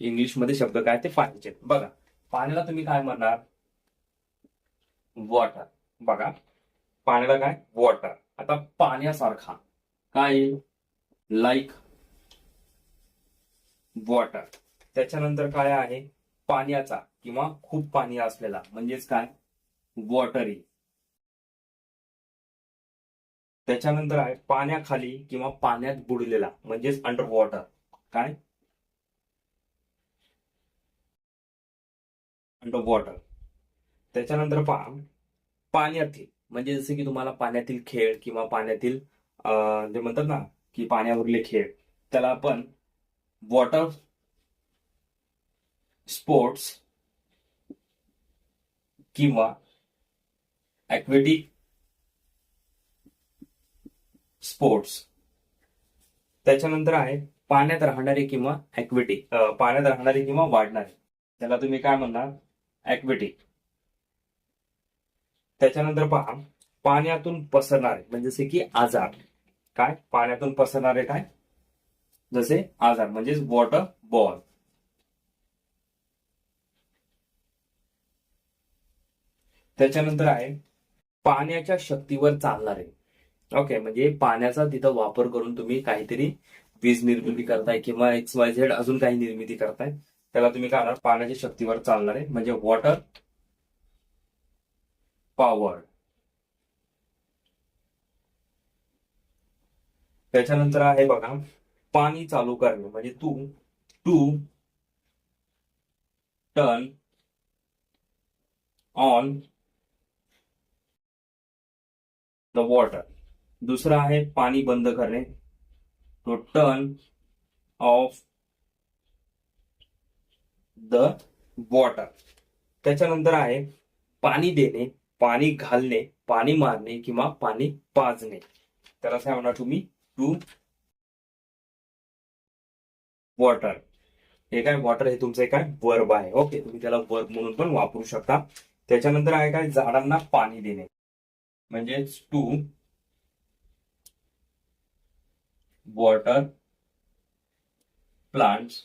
इंग्लिशमध्ये शब्द काय ते पाण्याचे बघा पाण्याला तुम्ही काय म्हणणार? वॉटर बघा पाण्याला काय? वॉटर आता पाण्यासारखा काय लाईक वॉटर त्याच्यानंतर काय आहे? पाण्याचा किंवा खूप पाणी असलेला. म्हणजेच काय? वॉटरी त्याच्यानंतर आहे पाण्याखाली किंवा पाण्यात बुडलेला. म्हणजेच अंडर वॉटर काय? अंडर वॉटर त्याच्यानंतर पहा पाण्यातील म्हणजे जसं की तुम्हाला पाण्यातील खेळ किंवा पाण्यातील जे म्हणतात ना की पाण्यावरले खेळ त्याला आपण वॉटर स्पोर्ट्स किंवा ऍक्टिव्हिटी स्पोर्ट्स त्याच्यानंतर आहे पाण्यात राहणारे किंवा ऍक्टिव्हिटी पाण्यात राहणारे किंवा वाढणारे. त्याला तुम्ही काय म्हणणार? ऍक्विटी त्याच्यानंतर पहा पाण्यातून पसरणारे म्हणजे जसे की आजार. काय? पाण्यातून पसरणारे काय? जसे आजार म्हणजेच वॉटर बॉल त्याच्यानंतर आहे पाण्याच्या शक्तीवर चालणारे. ओके म्हणजे पाण्याचा तिथं वापर करून तुम्ही काहीतरी वीज निर्मिती करताय किंवा एक्स वाय झेड अजून काही निर्मिती करताय. त्याला तुम्ही काय म्हणणार? पाण्याच्या शक्तीवर चालणारे म्हणजे वॉटर पॉवर त्याच्यानंतर आहे बघा पाणी चालू करणे. म्हणजे तू to turn on the water दुसरं आहे पाणी बंद करणे. तो टर्न ऑफ द वॉटर त्याच्यानंतर आहे पाणी देणे पाणी घालणे पाणी मारणे किंवा पाणी पाजणे. त्याला काय म्हणणार तुम्ही टू वॉटर हे काय? वॉटर हे तुमचं काय? वर्ब आहे. ओके तुम्ही त्याला वर्ब म्हणून पण वापरू शकता. त्याच्यानंतर आहे काय? झाडांना पाणी देणे. म्हणजेच टू वॉटर प्लांट्स